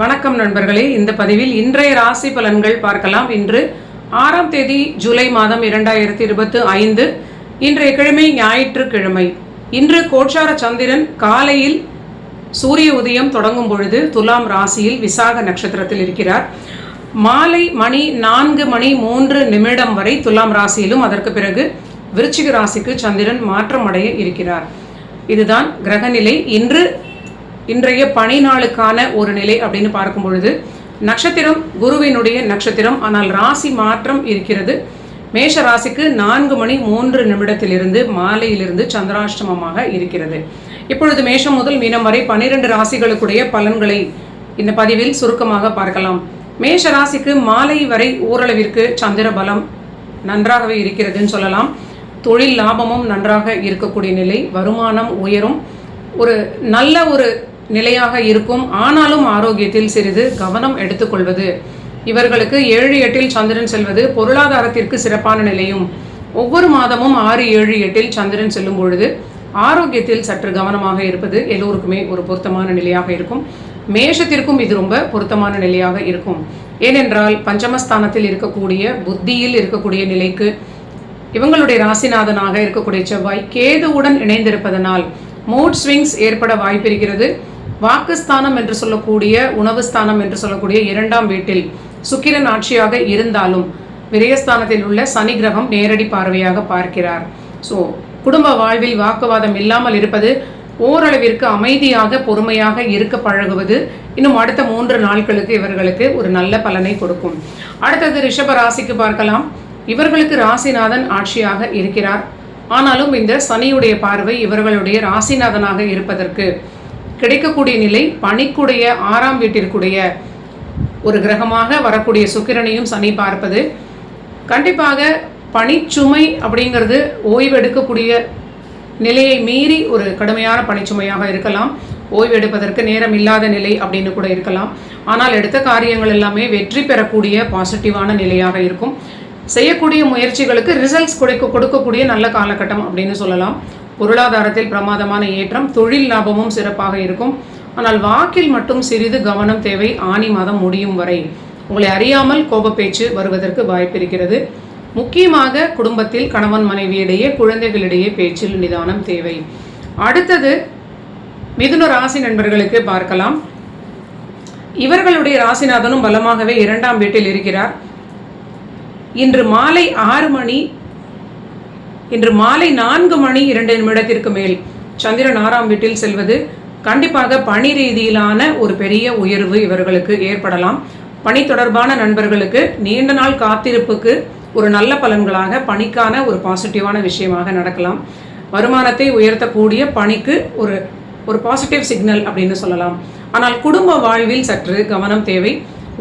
வணக்கம் நண்பர்களே. இந்த பதிவில் இன்றைய ராசி பலன்கள் பார்க்கலாம். இன்று ஆறாம் தேதி ஜூலை மாதம் இரண்டாயிரத்தி இருபத்தி ஐந்து. இன்றைய கிழமை ஞாயிற்றுக்கிழமை. இன்று கோட்சார சந்திரன் காலையில் சூரிய உதயம் தொடங்கும் பொழுது துலாம் ராசியில் விசாக நட்சத்திரத்தில் இருக்கிறார். மாலை மணி நான்கு மணி மூன்று நிமிடம் வரை துலாம் ராசியிலும் அதற்கு பிறகு விருச்சிக ராசிக்கு சந்திரன் மாற்றம் அடைய இருக்கிறார். இதுதான் கிரகநிலை. இன்று இன்றைய பனி நாளுக்கான ஒரு நிலை அப்படின்னு பார்க்கும் பொழுது நட்சத்திரம் குருவினுடைய நட்சத்திரம். ஆனால் ராசி மாற்றம் இருக்கிறது. மேஷ ராசிக்கு நான்கு மணி மூன்று நிமிடத்திலிருந்து மாலையிலிருந்து சந்திராஷ்டமமாக இருக்கிறது. இப்பொழுது மேஷம் முதல் மீனம் வரை பனிரெண்டு ராசிகளுக்குடைய பலன்களை இந்த பதிவில் சுருக்கமாக பார்க்கலாம். மேஷ ராசிக்கு மாலை வரை ஓரளவிற்கு சந்திர பலம் நன்றாகவே இருக்கிறதுன்னு சொல்லலாம். தொழில் லாபமும் நன்றாக இருக்கக்கூடிய நிலை. வருமானம் உயரும். ஒரு நல்ல ஒரு நிலையாக இருக்கும். ஆனாலும் ஆரோக்கியத்தில் சிறிது கவனம் எடுத்துக்கொள்வது. இவர்களுக்கு ஏழு எட்டில் சந்திரன் செல்வது பொருளாதாரத்திற்கு சிறப்பான நிலையும். ஒவ்வொரு மாதமும் ஆறு ஏழு எட்டில் சந்திரன் செல்லும் பொழுது ஆரோக்கியத்தில் சற்று கவனமாக இருப்பது எல்லோருக்குமே ஒரு பொருத்தமான நிலையாக இருக்கும். மேஷத்திற்கும் இது ரொம்ப பொருத்தமான நிலையாக இருக்கும். ஏனென்றால் பஞ்சமஸ்தானத்தில் இருக்கக்கூடிய புத்தியில் இருக்கக்கூடிய நிலைக்கு இவங்களுடைய ராசிநாதனாக இருக்கக்கூடிய செவ்வாய் கேதுவுடன் இணைந்திருப்பதனால் மூட் ஸ்விங்ஸ் ஏற்பட வாய்ப்பிருக்கிறது. வாக்குஸ்தானம் என்று சொல்லக்கூடிய உணவு ஸ்தானம் என்று சொல்லக்கூடிய இரண்டாம் வீட்டில் சுக்கிரன் ஆட்சியாக இருந்தாலும் விரயஸ்தானத்தில் உள்ள சனி கிரகம் நேரடி பார்வையாக பார்க்கிறார். ஸோ குடும்ப வாழ்வில் வாக்குவாதம் இல்லாமல் இருப்பது ஓரளவிற்கு அமைதியாக பொறுமையாக இருக்க பழகுவது இன்னும் அடுத்த மூன்று நாட்களுக்கு இவர்களுக்கு ஒரு நல்ல பலனை கொடுக்கும். அடுத்தது ரிஷப ராசிக்கு பார்க்கலாம். இவர்களுக்கு ராசிநாதன் ஆட்சியாக இருக்கிறார். ஆனாலும் இந்த சனியுடைய பார்வை இவர்களுடைய ராசிநாதனாக இருப்பதற்கு கிடைக்கக்கூடிய நிலை பணிக்குடைய ஆறாம் வீட்டிற்குடைய ஒரு கிரகமாக வரக்கூடிய சுக்கிரனையும் சனி பார்ப்பது. கண்டிப்பாக பணிச்சுமை அப்படிங்கிறது ஓய்வெடுக்கக்கூடிய நிலையை மீறி ஒரு கடுமையான பணிச்சுமையாக இருக்கலாம். ஓய்வெடுப்பதற்கு நேரம் இல்லாத நிலை அப்படின்னு கூட இருக்கலாம். ஆனால் எடுத்த காரியங்கள் எல்லாமே வெற்றி பெறக்கூடிய பாசிட்டிவான நிலையாக இருக்கும். செய்யக்கூடிய முயற்சிகளுக்கு ரிசல்ட்ஸ் கொடுக்க கொடுக்கக்கூடிய நல்ல காலகட்டம் அப்படின்னு சொல்லலாம். பொருளாதாரத்தில் பிரமாதமான ஏற்றம் தொழில் லாபமும் சிறப்பாக இருக்கும். ஆனால் வாக்கில் மட்டும் சிறிது கவனம் தேவை ஆணி மாதம் முடியும் வரை. உங்களை அறியாமல் கோபப்பேச்சு வருவதற்கு வாய்ப்பிருக்கிறது முக்கியமாக குடும்பத்தில் கணவன் மனைவியிடையே குழந்தைகளிடையே பேச்சில் நிதானம் தேவை. அடுத்தது மிதுன ராசி நண்பர்களுக்கு பார்க்கலாம். இவர்களுடைய ராசிநாதனும் பலமாகவே இரண்டாம் வீட்டில் இருக்கிறார். இன்று மாலை ஆறு மணி இன்று மாலை நான்கு மணி இரண்டு நிமிடத்திற்கு மேல் சந்திரன் ஆறாம் வீட்டில் செல்வது கண்டிப்பாக பணி ரீதியிலான ஒரு பெரிய உயர்வு இவர்களுக்கு ஏற்படலாம். பணி தொடர்பான நண்பர்களுக்கு நீண்ட நாள் காத்திருப்புக்கு ஒரு நல்ல பலன்களாக பணிக்கான ஒரு பாசிட்டிவான விஷயமாக நடக்கலாம். வருமானத்தை உயர்த்தக்கூடிய பணிக்கு ஒரு ஒரு பாசிட்டிவ் சிக்னல் அப்படின்னு சொல்லலாம். ஆனால் குடும்ப வாழ்வில் சற்று கவனம் தேவை.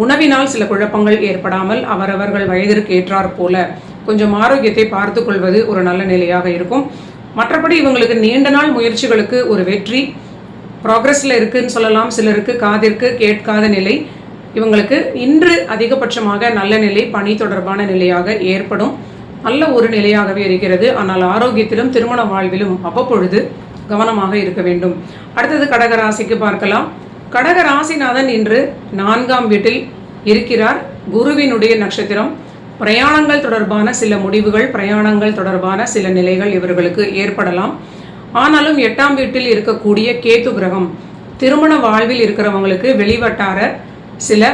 உணவினால் சில குழப்பங்கள் ஏற்படாமல் அவரவர்கள் வயதிற்கு ஏற்றாற் போல கொஞ்சம் ஆரோக்கியத்தை பார்த்து கொள்வது ஒரு நல்ல நிலையாக இருக்கும். மற்றபடி இவங்களுக்கு நீண்ட நாள் முயற்சிகளுக்கு ஒரு வெற்றி. ப்ராக்ரஸில் இருக்குன்னு சொல்லலாம். சிலருக்கு காதிற்கு கேட்காத நிலை. இவங்களுக்கு இன்று அதிகபட்சமாக நல்ல நிலை பணி தொடர்பான நிலையாக ஏற்படும். நல்ல ஒரு நிலையாகவே இருக்கிறது. ஆனால் ஆரோக்கியத்திலும் திருமண வாழ்விலும் அவ்வப்பொழுது கவனமாக இருக்க வேண்டும். அடுத்தது கடகராசிக்கு பார்க்கலாம். கடகராசிநாதன் இன்று நான்காம் வீட்டில் இருக்கிறார். குருவினுடைய நட்சத்திரம். பிரயாணங்கள் தொடர்பான சில முடிவுகள் பிரயாணங்கள் தொடர்பான சில நிலைகள் இவர்களுக்கு ஏற்படலாம். ஆனாலும் எட்டாம் வீட்டில் இருக்கக்கூடிய கேத்து கிரகம் திருமண வாழ்வில் இருக்கிறவங்களுக்கு வெளிவட்டார சில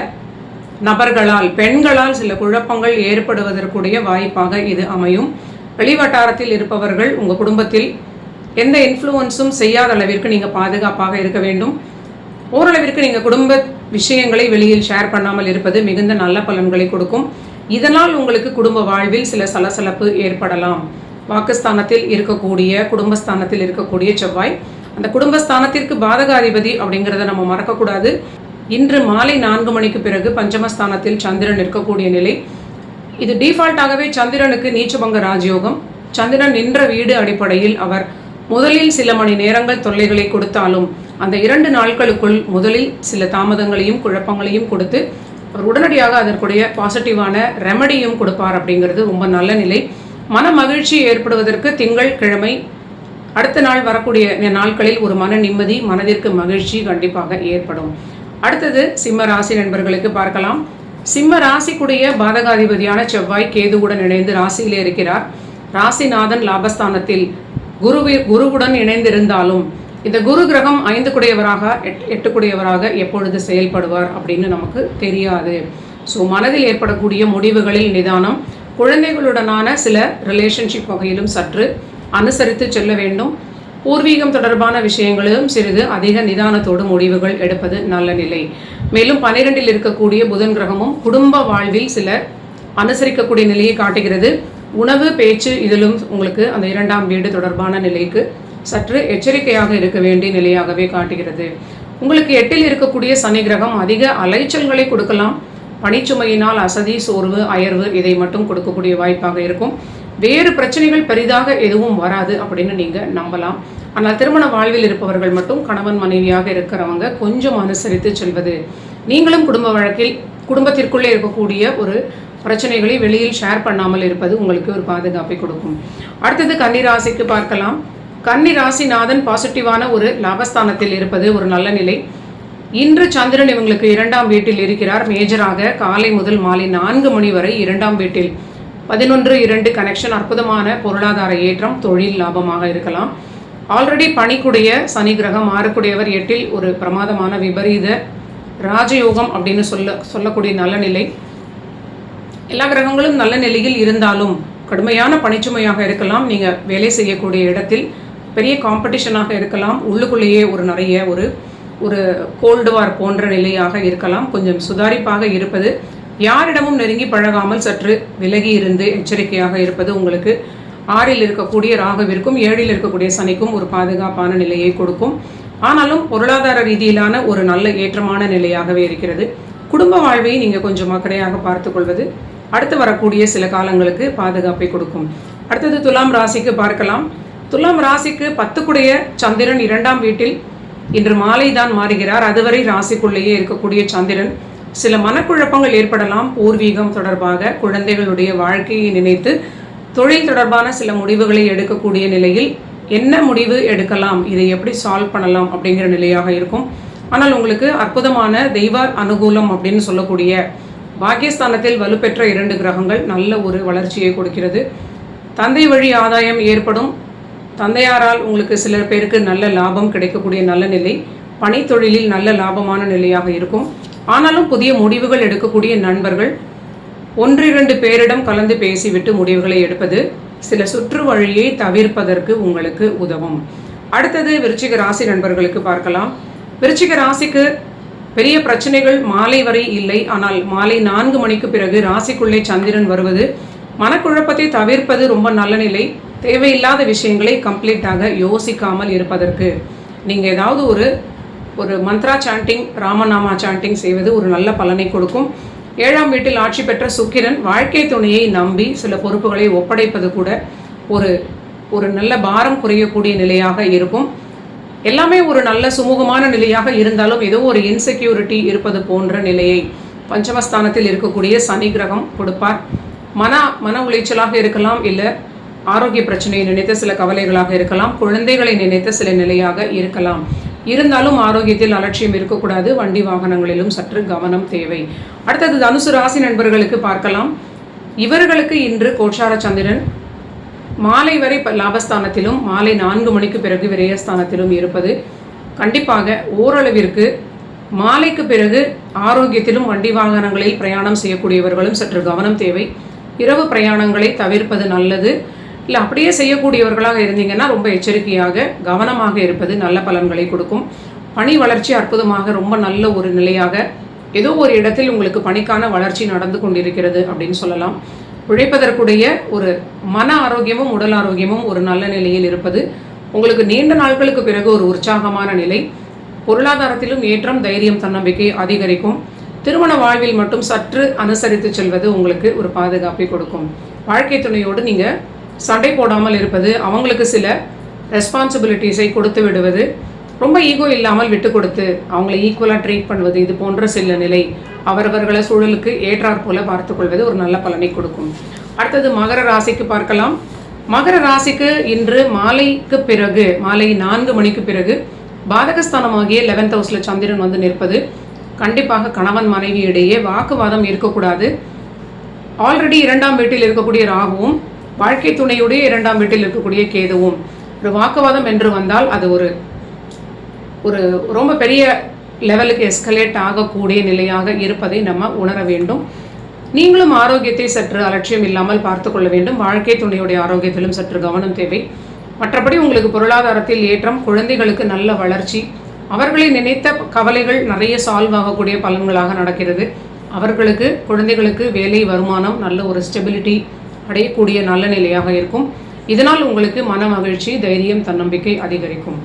நபர்களால் பெண்களால் சில குழப்பங்கள் ஏற்படுவதற்குடைய வாய்ப்பாக இது அமையும். வெளிவட்டாரத்தில் இருப்பவர்கள் உங்கள் குடும்பத்தில் எந்த இன்ஃப்ளூவன்ஸும் செய்யாத அளவிற்கு நீங்கள் பாதுகாப்பாக இருக்க வேண்டும். ஓரளவிற்கு நீங்கள் குடும்ப விஷயங்களை வெளியில் ஷேர் பண்ணாமல் இருப்பது மிகுந்த நல்ல பலன்களை கொடுக்கும். இதனால் உங்களுக்கு குடும்ப வாழ்வில் சில சலசலப்பு ஏற்படலாம். வாக்குஸ்தானத்தில் இருக்கக்கூடிய குடும்பஸ்தானத்தில் இருக்கக்கூடிய செவ்வாய் அந்த குடும்பஸ்தானத்திற்கு பாதகாதிபதி அப்படிங்கிறத நம்ம மறக்கக்கூடாது. இன்று மாலை நான்கு மணிக்கு பிறகு பஞ்சமஸ்தானத்தில் சந்திரன் இருக்கக்கூடிய நிலை. இது டிஃபால்ட்டாகவே சந்திரனுக்கு நீச்சபங்க ராஜயோகம். சந்திரன் நின்ற வீடு அடிப்படையில் அவர் முதலில் சில மணி நேரங்கள் தொல்லைகளை கொடுத்தாலும் அந்த இரண்டு நாட்களுக்குள் முதலில் சில தாமதங்களையும் குழப்பங்களையும் கொடுத்து அவர் உடனடியாக அதற்குடைய பாசிட்டிவான ரெமடியும் கொடுப்பார் அப்படிங்கிறது ரொம்ப நல்ல நிலை. மன மகிழ்ச்சி ஏற்படுவதற்கு திங்கள் கிழமை அடுத்த நாள் வரக்கூடிய நாட்களில் ஒரு மன நிம்மதி மனதிற்கு மகிழ்ச்சி கண்டிப்பாக ஏற்படும். அடுத்தது சிம்ம ராசி நண்பர்களுக்கு பார்க்கலாம். சிம்ம ராசிக்குடைய பாதகாதிபதியான செவ்வாய் கேதுவுடன் இணைந்து ராசியிலே இருக்கிறார். ராசிநாதன் லாபஸ்தானத்தில் குருவி குருவுடன் இணைந்திருந்தாலும் இந்த குரு கிரகம் ஐந்து குடையவராக எட் எட்டுக்குடையவராக எப்பொழுது செயல்படுவார் அப்படின்னு நமக்கு தெரியாது. ஸோ மனதில் ஏற்படக்கூடிய முடிவுகளில் நிதானம் குழந்தைகளுடனான சில ரிலேஷன்ஷிப் வகையிலும் சற்று அனுசரித்து செல்ல வேண்டும். பூர்வீகம் தொடர்பான விஷயங்களிலும் சிறிது அதிக நிதானத்தோடு முடிவுகள் எடுப்பது நல்ல நிலை. மேலும் பனிரெண்டில் இருக்கக்கூடிய புதன் கிரகமும் குடும்ப வாழ்வில் சில அனுசரிக்கக்கூடிய நிலையை காட்டுகிறது. உணவு பேச்சு இதிலும் உங்களுக்கு அந்த இரண்டாம் வீடு தொடர்பான நிலைக்கு சற்று எச்சரிக்கையாக இருக்க வேண்டிய நிலையாகவே காட்டுகிறது. உங்களுக்கு எட்டில் இருக்கக்கூடிய சனி கிரகம் அதிக அலைச்சல்களை கொடுக்கலாம். பணிச்சுமையினால் அசதி சோர்வு அயர்வு இதை மட்டும் கொடுக்கக்கூடிய வாய்ப்பாக இருக்கும். வேறு பிரச்சனைகள் பெரிதாக எதுவும் வராது அப்படின்னு நீங்கள் நம்பலாம். ஆனால் திருமண வாழ்வில் இருப்பவர்கள் மட்டும் கணவன் மனைவியாக இருக்கிறவங்க கொஞ்சம் அனுசரித்து செல்வது. நீங்களும் குடும்ப வழக்கில் குடும்பத்திற்குள்ளே இருக்கக்கூடிய ஒரு பிரச்சனைகளை வெளியில் ஷேர் பண்ணாமல் இருப்பது உங்களுக்கு ஒரு பாதுகாப்பை கொடுக்கும். அடுத்தது கன்னிராசிக்கு பார்க்கலாம். கன்னி ராசிநாதன் பாசிட்டிவான ஒரு லாபஸ்தானத்தில் இருப்பது ஒரு நல்ல நிலை. இன்று சந்திரன் இவங்களுக்கு இரண்டாம் வீட்டில் இருக்கிறார். மேஜராக காலை முதல் மாலை நான்கு மணி வரை இரண்டாம் வீட்டில் பதினொன்று இரண்டு கனெக்ஷன் அற்புதமான பொருளாதார ஏற்றம் தொழில் லாபமாக இருக்கலாம். ஆல்ரெடி பணிக்குடைய சனி கிரகம் மாறக்கூடியவர் எட்டில் ஒரு பிரமாதமான விபரீத ராஜயோகம் அப்படின்னு சொல்ல சொல்லக்கூடிய நல்ல நிலை. எல்லா கிரகங்களும் நல்ல நிலையில் இருந்தாலும் கடுமையான பணிச்சுமையாக இருக்கலாம். நீங்கள் வேலை செய்யக்கூடிய இடத்தில் பெரிய காம்படிஷனாக இருக்கலாம். உள்ளுக்குள்ளேயே ஒரு நிறைய ஒரு ஒரு கோல்டு வார் போன்ற நிலையாக இருக்கலாம். கொஞ்சம் சுதாரிப்பாக இருப்பது யாரிடமும் நெருங்கி பழகாமல் சற்று விலகி இருந்து எச்சரிக்கையாக இருப்பது உங்களுக்கு ஆறில் இருக்கக்கூடிய ராகவிற்கும் ஏழில் இருக்கக்கூடிய சனிக்கும் ஒரு பாதுகாப்பான நிலையை கொடுக்கும். ஆனாலும் பொருளாதார ரீதியிலான ஒரு நல்ல ஏற்றமான நிலையாகவே இருக்கிறது. குடும்ப வாழ்வை நீங்கள் கொஞ்சம் அக்கறையாக பார்த்து கொள்வது அடுத்து வரக்கூடிய சில காலங்களுக்கு பாதுகாப்பை கொடுக்கும். அடுத்தது துலாம் ராசிக்கு பார்க்கலாம். துலாம் ராசிக்கு பத்துக்குடைய சந்திரன் இரண்டாம் வீட்டில் இன்று மாலை தான் மாறுகிறார். அதுவரை ராசிக்குள்ளேயே இருக்கக்கூடிய சந்திரன் சில மனக்குழப்பங்கள் ஏற்படலாம். பூர்வீகம் தொடர்பாக குழந்தைகளுடைய வாழ்க்கையை நினைத்து தொழில் தொடர்பான சில முடிவுகளை எடுக்கக்கூடிய நிலையில் என்ன முடிவு எடுக்கலாம் இதை எப்படி சால்வ் பண்ணலாம் அப்படிங்கிற நிலையாக இருக்கும். ஆனால் உங்களுக்கு அற்புதமான தெய்வ அனுகூலம் அப்படின்னு சொல்லக்கூடிய பாகிஸ்தானத்தில் வலுப்பெற்ற இரண்டு கிரகங்கள் நல்ல ஒரு வளர்ச்சியை கொடுக்கிறது. தந்தை வழி ஆதாயம் ஏற்படும். தந்தையாரால் உங்களுக்கு சில பேருக்கு நல்ல லாபம் கிடைக்கக்கூடிய நல்ல நிலை பணித்தொழிலில் நல்ல லாபமான நிலையாக இருக்கும். ஆனாலும் புதிய முடிவுகள் எடுக்கக்கூடிய நண்பர்கள் ஒன்றிரண்டு பேரிடம் கலந்து பேசிவிட்டு முடிவுகளை எடுப்பது சில சுற்று வழியை தவிர்ப்பதற்கு உங்களுக்கு உதவும். அடுத்தது விருச்சிக ராசி நண்பர்களுக்கு பார்க்கலாம். விருச்சிக ராசிக்கு பெரிய பிரச்சனைகள் மாலை வரை இல்லை. ஆனால் மாலை நான்கு மணிக்கு பிறகு ராசிக்குள்ளே சந்திரன் வருவது மனக்குழப்பத்தை தவிர்ப்பது ரொம்ப நல்ல நிலை. தேவையில்லாத விஷயங்களை கம்ப்ளீட்டாக யோசிக்காமல் இருப்பதற்கு. நீங்கள் ஏதாவது ஒரு ஒரு மந்த்ரா சாண்டிங் ராமநாமா சாண்டிங் செய்வது ஒரு நல்ல பலனை கொடுக்கும். ஏழாம் வீட்டில் ஆட்சி பெற்ற சுக்கிரன் வாழ்க்கை துணையை நம்பி சில பொறுப்புகளை ஒப்படைப்பது கூட ஒரு ஒரு நல்ல பாரம் குறையக்கூடிய நிலையாக இருக்கும். எல்லாமே ஒரு நல்ல சுமூகமான நிலையாக இருந்தாலும் ஏதோ ஒரு இன்செக்யூரிட்டி இருப்பது போன்ற நிலையை பஞ்சமஸ்தானத்தில் இருக்கக்கூடிய சனி கிரகம் கொடுப்பார். மன மன உளைச்சலாக இருக்கலாம் இல்லை ஆரோக்கிய பிரச்சனையை நினைத்த சில கவலைகளாக இருக்கலாம் குழந்தைகளை நினைத்த சில நிலையாக இருக்கலாம். இருந்தாலும் ஆரோக்கியத்தில் அலட்சியம் இருக்கக்கூடாது வண்டி வாகனங்களிலும் சற்று கவனம் தேவை. அடுத்தது தனுசு ராசி நண்பர்களுக்கு பார்க்கலாம். இவர்களுக்கு இன்று கோச்சார சந்திரன். மாலை வரை லாபஸ்தானத்திலும் மாலை நான்கு மணிக்கு பிறகு விரயஸ்தானத்திலும் இருப்பது கண்டிப்பாக ஓரளவிற்கு மாலைக்கு பிறகு ஆரோக்கியத்திலும் வண்டி வாகனங்களில் பிரயாணம் செய்யக்கூடியவர்களும் சற்று கவனம் தேவை. இரவு பிரயாணங்களை தவிர்ப்பது நல்லது. இல்லை அப்படியே செய்யக்கூடியவர்களாக இருந்தீங்கன்னா ரொம்ப எச்சரிக்கையாக கவனமாக இருப்பது நல்ல பலன்களை கொடுக்கும். பணி வளர்ச்சி அற்புதமாக ரொம்ப நல்ல ஒரு நிலையாக ஏதோ ஒரு இடத்தில் உங்களுக்கு பணிக்கான வளர்ச்சி நடந்து கொண்டிருக்கிறது அப்படின்னு சொல்லலாம். உழைப்பதற்குடைய ஒரு மன ஆரோக்கியமும் உடல் ஆரோக்கியமும் ஒரு நல்ல நிலையில் இருப்பது உங்களுக்கு நீண்ட நாட்களுக்கு பிறகு ஒரு உற்சாகமான நிலை. பொருளாதாரத்திலும் ஏற்றம் தைரியம் தன்னம்பிக்கை அதிகரிக்கும். திருமண வாழ்வில் மட்டும் சற்று அனுசரித்து செல்வது உங்களுக்கு ஒரு பாதுகாப்பை கொடுக்கும். வாழ்க்கை துணையோடு நீங்கள் சண்டை போடாமல் இருப்பது அவங்களுக்கு சில ரெஸ்பான்சிபிலிட்டிஸை கொடுத்து விடுவது ரொம்ப ஈகோ இல்லாமல் விட்டு கொடுத்து அவங்களை ஈக்குவலாக ட்ரீட் பண்ணுவது இது போன்ற சில நிலை அவரவர்களை சூழலுக்கு ஏற்றாற் போல பார்த்துக்கொள்வது ஒரு நல்ல பலனை கொடுக்கும். அடுத்தது மகர ராசிக்கு பார்க்கலாம். மகர ராசிக்கு இன்று மாலைக்கு பிறகு மாலை நான்கு மணிக்கு பிறகு பாதகஸ்தானமாகிய லெவன்த் ஹவுஸில் சந்திரன் வந்து நிற்பது. கண்டிப்பாக கணவன் மனைவி இடையே வாக்குவாதம் இருக்கக்கூடாது. ஆல்ரெடி இரண்டாம் வீட்டில் இருக்கக்கூடிய ராகுவும் வாழ்க்கை துணையுடைய இரண்டாம் வீட்டில் இருக்கக்கூடிய கேதுவும். ஒரு வாக்குவாதம் என்று வந்தால் அது ஒரு ஒரு ரொம்ப பெரிய லெவலுக்கு எஸ்கலேட் ஆகக்கூடிய நிலையாக இருப்பதை நம்ம உணர வேண்டும். நீங்களும் ஆரோக்கியத்தை சற்று அலட்சியம் இல்லாமல் பார்த்து கொள்ள வேண்டும். வாழ்க்கை துணையுடைய ஆரோக்கியத்திலும் சற்று கவனம் தேவை. மற்றபடி உங்களுக்கு பொருளாதாரத்தில் ஏற்றம் குழந்தைகளுக்கு நல்ல வளர்ச்சி அவர்களை நினைத்த கவலைகள் நிறைய சால்வ் ஆகக்கூடிய பலன்களாக நடக்கிறது. அவர்களுக்கு குழந்தைகளுக்கு வேலை வருமானம் நல்ல ஒரு ஸ்டெபிலிட்டி அடையக்கூடிய நல்ல நிலையாக இருக்கும். இதனால் உங்களுக்கு மன மகிழ்ச்சி தைரியம் தன்னம்பிக்கை அதிகரிக்கும்.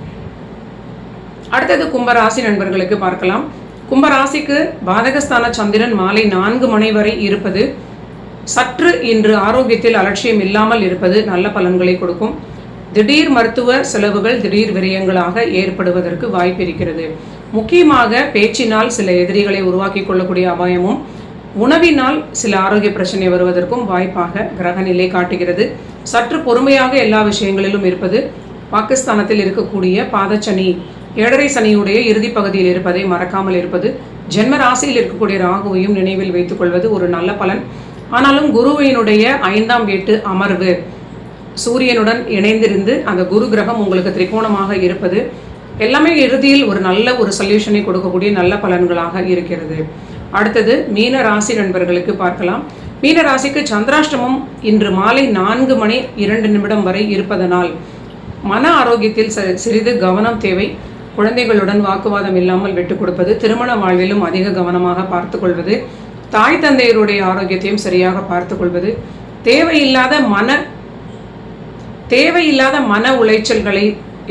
அடுத்தது கும்பராசி நண்பர்களுக்கு பார்க்கலாம். கும்பராசிக்கு பாதகஸ்தான சந்திரன் மாலை நான்கு மணி வரை இருப்பது சற்று இன்று ஆரோக்கியத்தில் அலட்சியம் இல்லாமல் இருப்பது நல்ல பலன்களை கொடுக்கும். திடீர் மருத்துவ செலவுகள் திடீர் விரயங்களாக ஏற்படுவதற்கு வாய்ப்பு இருக்கிறது. முக்கியமாக பேச்சினால் சில எதிரிகளை உருவாக்கி கொள்ளக்கூடிய அபாயமும் உணவினால் சில ஆரோக்கிய பிரச்சனை வருவதற்கும் வாய்ப்பாக கிரகநிலை காட்டுகிறது. சற்று பொறுமையாக எல்லா விஷயங்களிலும் இருப்பது பாகிஸ்தானத்தில் இருக்கக்கூடிய பாதச்சனி ஏழரை சனியுடைய இறுதி பகுதியில் இருப்பதை மறக்காமல் இருப்பது ஜென்ம ராசியில் இருக்கக்கூடிய ராகுவையும் நினைவில் வைத்துக் கொள்வது ஒரு நல்ல பலன். ஆனாலும் குருவினுடைய ஐந்தாம் வீட்டு அமர்வு சூரியனுடன் இணைந்திருந்து அந்த குரு கிரகம் உங்களுக்கு திரிகோணமாக இருப்பது எல்லாமே இறுதியில் ஒரு நல்ல ஒரு சொல்யூஷனை கொடுக்கக்கூடிய நல்ல பலன்களாக இருக்கிறது. அடுத்தது மீன ராசி நண்பர்களுக்கு பார்க்கலாம். மீன ராசிக்கு சந்திராஷ்டமம் இன்று மாலை நான்கு மணி இரண்டு நிமிடம் வரை இருப்பதனால் மன ஆரோக்கியத்தில் சிறிது கவனம் தேவை. குழந்தைகளுடன் வாக்குவாதம் இல்லாமல் விட்டுக் கொடுப்பது திருமண வாழ்விலும் அதிக கவனமாக பார்த்து கொள்வது தாய் தந்தையருடைய ஆரோக்கியத்தையும் சரியாக பார்த்து கொள்வது. தேவையில்லாத மன தேவையில்லாத மன உளைச்சல்களை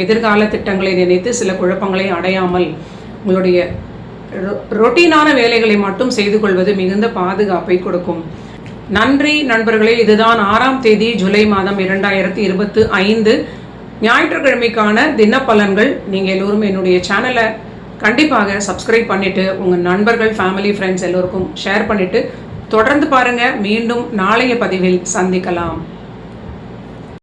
எதிர்கால திட்டங்களை நினைத்து சில குழப்பங்களை அடையாமல் உங்களுடைய ரொட்டீனான வேலைகளை மட்டும் செய்து கொள்வது மிகுந்த பாதுகாப்பை கொடுக்கும். நன்றி நண்பர்களே இதுதான் ஆறாம் தேதி ஜூலை மாதம் இரண்டாயிரத்தி இருபத்து ஐந்து. ஞாயிற்றுக்கிழமைக்கான தினப்பலன்கள். நீங்கள் எல்லோரும் என்னுடைய சேனலை கண்டிப்பாக சப்ஸ்கிரைப் பண்ணிவிட்டு உங்கள் நண்பர்கள் ஃபேமிலி ஃப்ரெண்ட்ஸ் எல்லோருக்கும் ஷேர் பண்ணிவிட்டு தொடர்ந்து பாருங்கள் மீண்டும் நாளைய பதிவில் சந்திக்கலாம்.